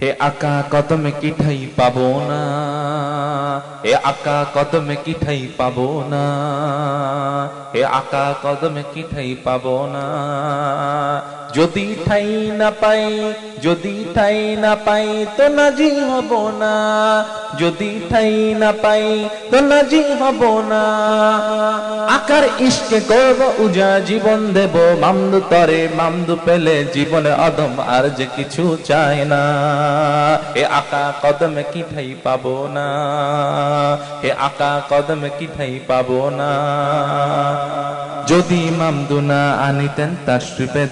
হে আকা কদমে কি ঠাই পাবো না, হে আকা কদমে কি ঠাই পাবো না, হে আকা কদমে কি ঠাই পাবো না। যদি ঠাই না পাই যদি ঠাই না পাই তো নাজি হব না। যদি ঠাই না পাই তো নাজি হব না। আকার ইশকে করব, উজা জীবন দেব। মামদু তরে মামদু পেলে জীবনে অদম আর যে কিছু চায় না। এ আকা কদমে কি ঠাই পাবো না? এ আকা কদমে কি ঠাই পাবো না? যদি মামদু না আনিতেন তার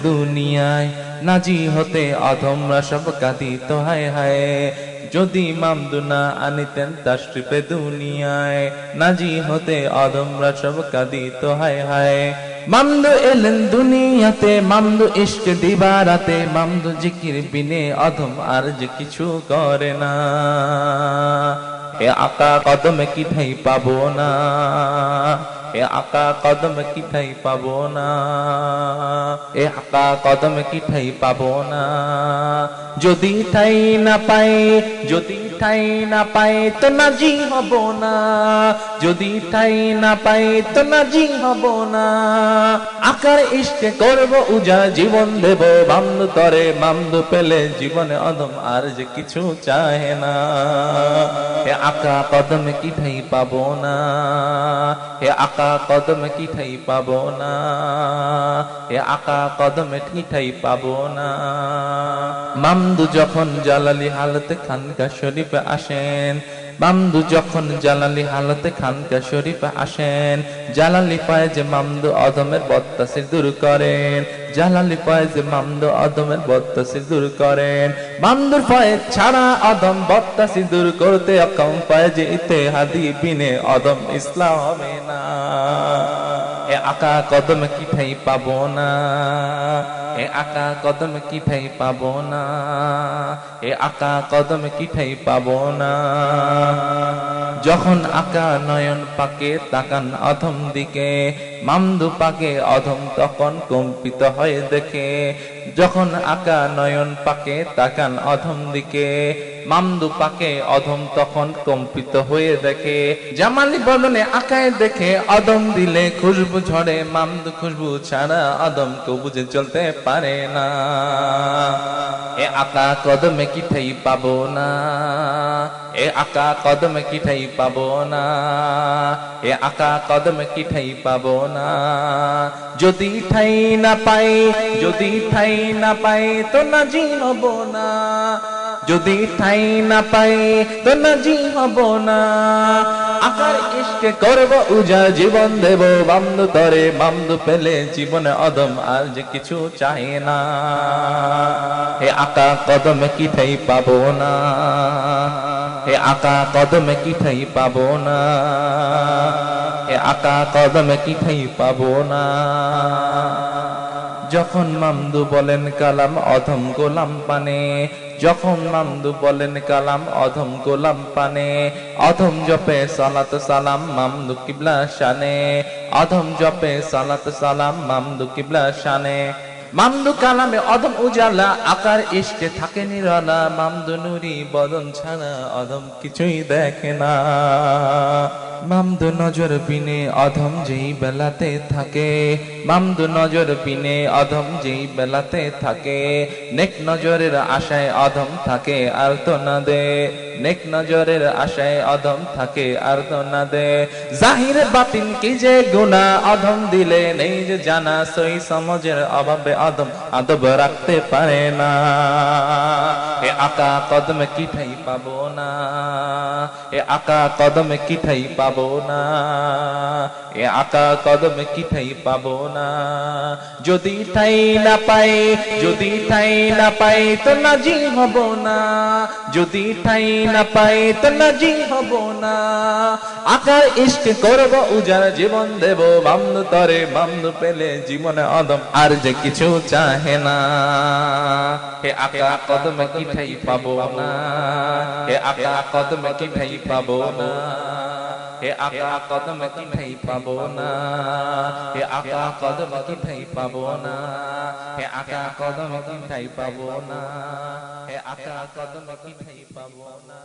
দুনিয়ায় নাজি হতে অধমরা সব কাঁদিত, হায় হায়। যদি মামদু না আনিতেন তার শ্রীপে দুনিয়ায়। নাজি হতে অধমরা সব কাঁদিত, হায় হায়। মামদু এলেন দুনিয়াতে, মামদু ইশক দিবারাতে। মামদু জিকির বিনে অধম আর যে কিছু করে না। এ আকা কদম কি ঠাই পাব না? এ আকা কদম কি ঠাই পাব না? এ আকা কদম কি ঠাই পাব না? যদি ঠাই না পাই, যদি ঠাই না পাই তো নাজি হব না। যদি ঠাই না পাই তো নাজি হব না। আকার ইশকে করব উজা, জীবন দেব বামদু তরে। মামদু পেলে জীবনে অদম আর যে কিছু চায় না। হে আকা কদম কি ঠাই পাবো না। হে আকা কদম কি ঠাই পাবো না। হে আকা কদম কি ঠাই পাবো না। মামদু যখন জালালি হালতে খানকা শরীফে আসেন। মামদু যখন জালালি হালতে খানকা শরীফে আসেন, জালালি পায় যে মামদু অদমের বত্তাসির দূর করেন। জালালি পায় যে মামদু অদমের বত্তাসির দূর করেন। মামদুর পায়ে ছাড়া অদম বত্তাসি দূর করতে অক্ষম পায় যে ইতে হাদি বিনে অদম ইসলাম হবে না এ আকা কদম কি ঠাই পাবো না? এ আকা কদম কি ঠাই পাবো না? এ আকা কদম কি ঠাই পাবো না? যখন আকা নয়ন পাকে, তাকান অধম দিকে। মামদু পাকে অধম তখন কম্পিত হয়ে দেখে। যখন আকা নয়ন পাকে তাকান অধম দিকে। মামদু পাকে অধম তখন কম্পিত হয়ে দেখে। জামালি বদনে আকায় দেখে অদম দিলে খুশবু ঝরে। মামদু খুশবু ছাড়া অদম কেউ বুঝে চলতে পারে না। এ আকা কদমে কি ঠাই পাবো না? এ আকা কদমে কি ঠাই পাবো না? এ আকা কদমে কি ঠাই পাবো না? যদি ঠাই না পাই, যদি ঠাই না পাই তো না জিনব না। যদি ঠাই না পাই তো নাজি হব না। আকার ইশকে করব উজা জীবন দেব। বামদু তরে বামদু পেলে জীবনে অদম, আর যে কিছু চাই না। হে আকা, কদমে কি ঠাই পাবো না? হে আকা, কদমে কি ঠাই পাবো না? হে আকা, কদমে কি ঠাই পাবো না? যখন মামদু বলেন কালাম, অধম গোলাম পানে। যখন মামদু বলেন কালাম, অধম গোলাম পানে। অধম জপে সালাত সালাম, মামদু কিবলা শানে। অধম জপে সালাত সালাম, মামদু কিবলা শানে। মামদু কালামে অদম উজালা, আকার ইষ্টে থাকে নিরালা। মামদু নুরি বদন ছাড়া অদম কিছুই দেখে না। মামদু নজর বিনে অধম যেই বেলাতে থাকে। মামদু নজর বিনে অধম যেই বেলাতে থাকে। নেক নজরের আশায় অধম থাকে, আর তো না দে। নেক নজরের আশায় অধম থাকে, আর তো না দে। জাহির বাতিন কি যে গুণা অধম দিলে নেই যে জানা। সই সমাজের অভাবে অধম আদব রাখতে পারে না। এ আকা কদমে কি ঠাই পাবো না। এ আকা কদমে কি ঠাই পাবো না। এ আকা কদমে কি ঠাই পাবো না। যদি ঠাই না পাই, যদি ঠাই না পাই তো নাজি হব না। যদি ঠাই না পাই তো নাজি হব না। আকার ইষ্ট করব, উজার জীবন দেব বামদু তরে বামদু পেলে জীবনে অদম আর যে কিছু চাহে না। হে আকা কদমে কি ঠাই পাবো না। হে আকা কদমে কি ভাই পাবো না। হে আকা কদম কি ভাই পাবো না। হে আকা কদম কি ভাই পাবো না। হে আকা কদম কি ভাই পাবো না। হে আকা কদম কি ভাই পাবো না।